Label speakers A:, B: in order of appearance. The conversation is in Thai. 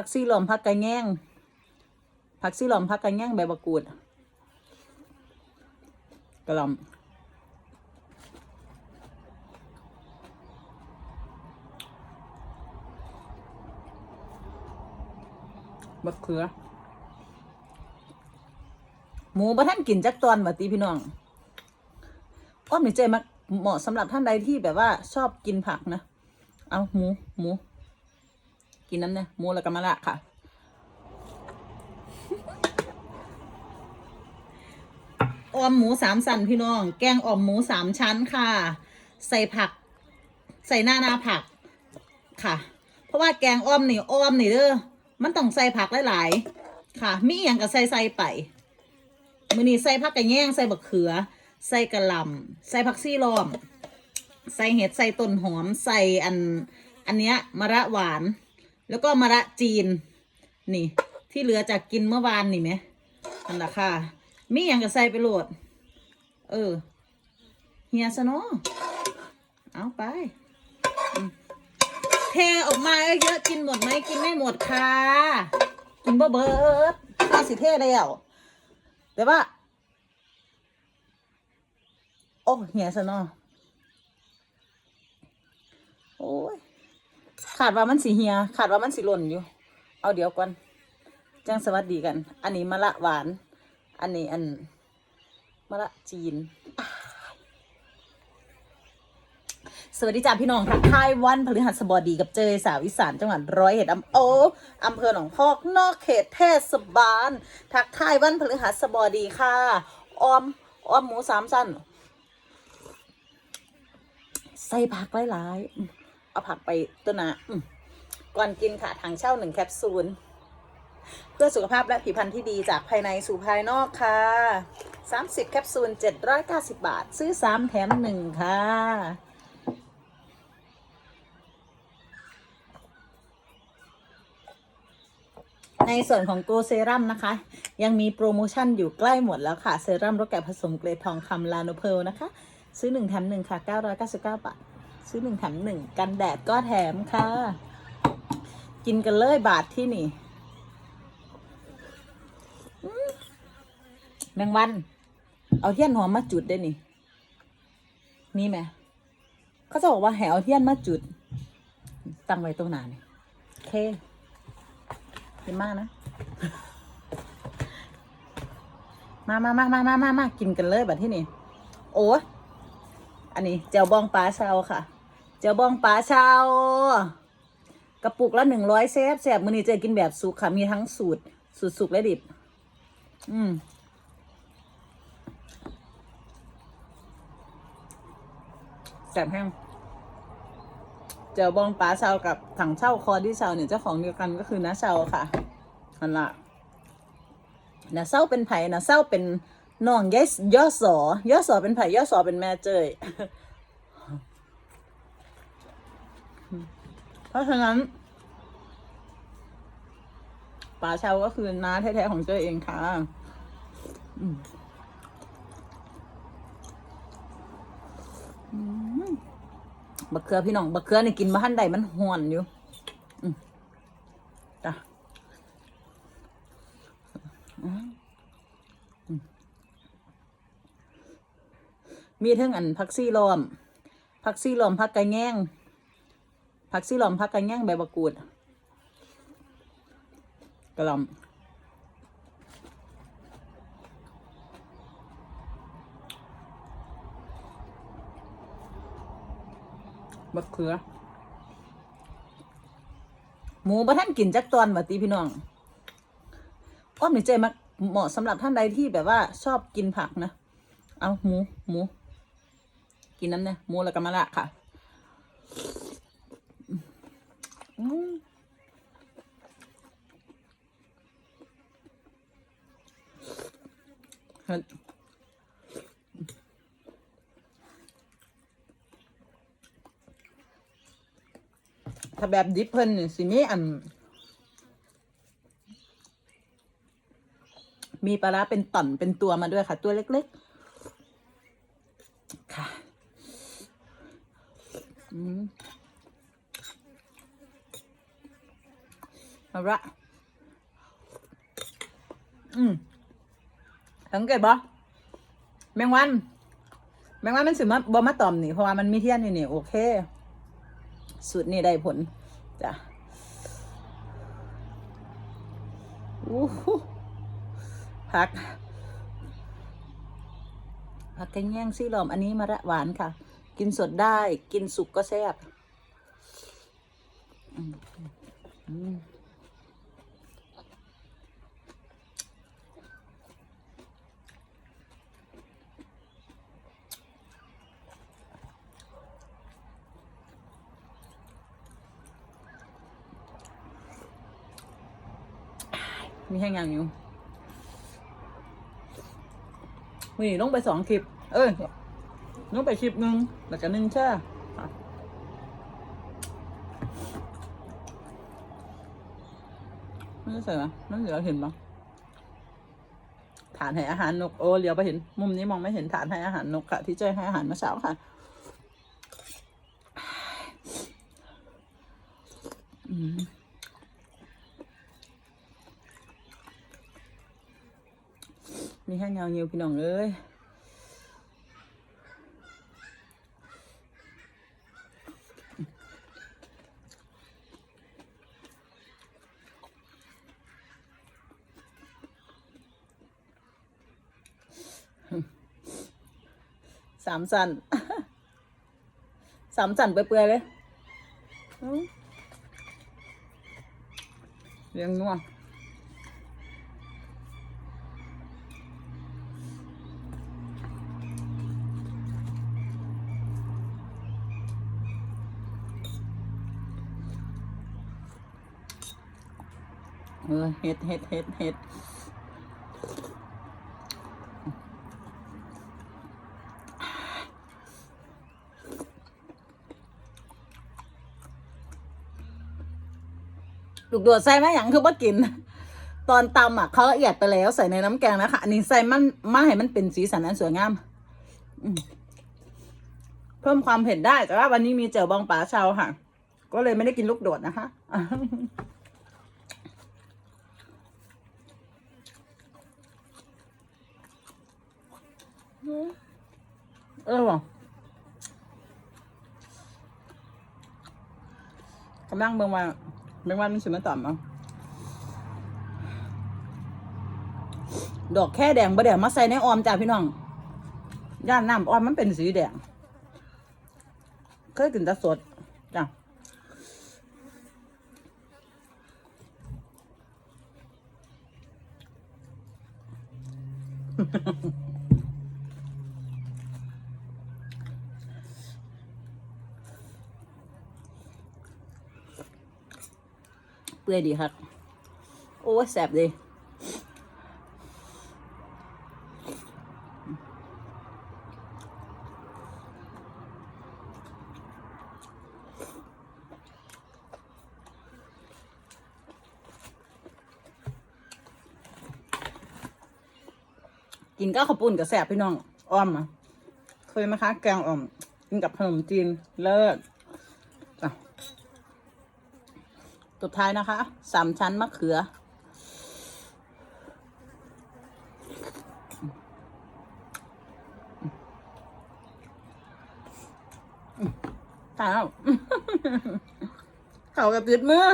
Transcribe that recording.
A: ผักซี่หลอมผักกระแง่งผักซี่หลอมผักกระแง่งใบมะกูดกระหลำมะเขือ หมูบะท่านกินจักตอนมาตีพี่น้องอ้อมนี่ใจมักเหมาะสำหรับท่านใดที่แบบว่าชอบกินผักนะ เอาหมูหมู กินน้ำเนี่ยหมูแล้วก็มะละค่ะ ออมหมูสามสันพี่น้อง แกงอ่อมหมูสามชั้นค่ะ ใส่ผัก ใส่หน้าหน้าผักค่ะ เพราะว่าแกงอ้อมนี่อ้อมนี่เด้อมันต้องใส่ผักหลายๆค่ะ มีอย่างกับใส่ใส่ไปมือนี้ใส่ผักกระแยงใส่บักเขือ ใส่กระหล่ำใส่ผักซี่ล้อม ใส่เห็ดใส่ต้นหอม ใส่อันอันเนี้ยมะระหวาน แล้วก็มะระจีน นี่ ที่เหลือจากกินเมื่อวานนี่ไหมนั่นแหละค่ะ มีอย่างกับใส่ไปโหลด เออ เฮียซะเนาะเอาไป เทออกมาเยอะๆกินหมดไหมกินไม่หมดค่ะ กินเบอเบิร์ดเอาสิเทแล้วแต่ว่า โอ้เหียซะเนาะโอ้ย ขาดว่ามันสีเหียขาดว่ามันสีหล่นอยู่ เอาเดี๋ยวก่อนจังสวัสดีกัน อันนี้มะละหวาน อันนี้อันมะละจีน สวัสดีจ้าพี่น้องทักทายวันพฤหัสบดีกับเจยสาวอีสานจังหวัดร้อยเอ็ดอำโออำเภอหนองพอกนอกเขตเทศบาลทักทายวันพฤหัสบดีค่ะออมออมหมูสามสั้นใส่ผักหลายๆ เอาผักไปตัวหนะก่อนกินค่ะทางเช่าหนึ่งแคปซูล เพื่อสุขภาพและผิวพรรณที่ดีจากภายในสู่ภายนอกค่ะ 30 แคปซูล 790 บาท ซื้อ 3 แถม 1 ค่ะในส่วนของโกเซรั่มนะคะ ยังมีโปรโมชั่นอยู่ใกล้หมดแล้วค่ะ เซรั่มรสแกะผสมเกรดทองคำลาโนเพลนะคะ ซื้อ 1 แถม 1 ค่ะ 999 บาท ซื้อ1แถม1กันแดดก็แถมค่ะ กินกันเลยบาทที่นี่แมงวัน เอาเทียนหอมมาจุดได้นี่มีไหมเขาจะบอกว่าแหเอาเทียนมาจุด ตั้งไว้ตรงหน้านี่เคกินมากนะ มามามามามามามากินกันเลยแบบที่นี่ โอ้อันนี้เจียวบองปลาชาวค่ะ เจียวบองปลาชาวกระปุกละหนึ่งร้อยเซฟแซบมือนี้เจอกินแบบสุกค่ะมีทั้งสูตร สูตรสุกและดิบ อืมแสบแห้งเจอบองป้าเชากับถังเช่าคอที่เชาเนี่ยเจ้าของเดียวกันก็คือน้าเชาค่ะนั่นละน้าเศร้าเป็นไผ่น้าเศร้าเป็นน้องยายย่อสอย่อสอเป็นไผ่ย่อสอเป็นแม่เจย เพราะฉะนั้นป้าเชาก็คือน้าแท้ๆของเจยเองค่ะมบักเขือพี่น้องบักเขือนี่กินมาหันใดมันห่อนอยู่จ้ะมีทั้งอันผักซี่ลอมผักซี่ลอมผักกระแง่ง ผักซี่ลอมผักกระแง่งใบมะกรูดกระหลำบักเขือ หมูบะท่านกินจักตอนมาตีพี่น้องอ้อมหนี่ใจมักเหมาะสำหรับท่านใดที่แบบว่าชอบกินผักนะ เอาหมูหมู กินน้ำเนี่ยหมูแล้วก็มะละค่ะอืม เฮ้ยถ้าแบบดิบเพิ่นสิมีอัน มีปลาร้าเป็นต่อนเป็นตัวมาด้วยค่ะ ตัวเล็ก ๆ ค่ะอืม เอาละอืมสังเกตบ่แมงวัน แมงวันมันสิมาบ่มาตอมนี่เพราะว่ามันมีเทียนอยู่นี่โอเคสูตรนี่ได้ผลจ้ะอู้หูผักผักแกงแย่งซี่หลอมอันนี้มะระหวานค่ะ กินสดได้กินสุกก็แซ่บอืม มีแค่งานอยู่มีลงไปสองคลิป เอ้ยลงไปคลิปหนึ่งแล้วก็หนึ่งแช่ไม่ได้ใส่ไหมนั่นเดี๋ยวเห็นปะฐานให้อาหารนกโอ้เดี๋ยวไปเห็น มุมนี้มองไม่เห็นฐานให้อาหารนกค่ะ ที่เจ้ให้อาหารเมื่อเช้าค่ะอืม มีแค่เงาเงียวพี่น้องเอ้ยสามสันสามสันเปื่อยๆเลยเลี้ยงนัว เออเห็ดเห็ดเห็ดเห็ดลูกโดดใส่ไหมอย่างคือว่ากิน ตอนตำอะเขาละเอียดไปแล้วใส่ในน้ำแกงนะคะอันนี้ใส่มันมาให้มันเป็นสีสันอันสวยงามเพิ่มความเผ็ดได้แต่ว่าวันนี้มีเจียวบองป๋าชาวค่ะ ก็เลยไม่ได้กินลูกโดดนะคะ เออว่ะกำลังเบิ่งว่าเบิ่งว่ามันสิมาตอบมั้งดอกแค่แดงบ่แดงมาใส่ในออมจ้าพี่น้อง ย่านน้ำออมมันเป็นสีแดง เคยกินแต่สดจ้ะเปื่อยดีครับโอ้แสบดีกินก็ข้าวปุ้นกับแสบพี่น้องอ้อมอะเคยไหมคะ แกงอ่อม กินกับขนมจีนเลิศจ้ะ สุดท้ายนะคะสามชั้นมะเขือ ตายแล้วเขากับติดมือ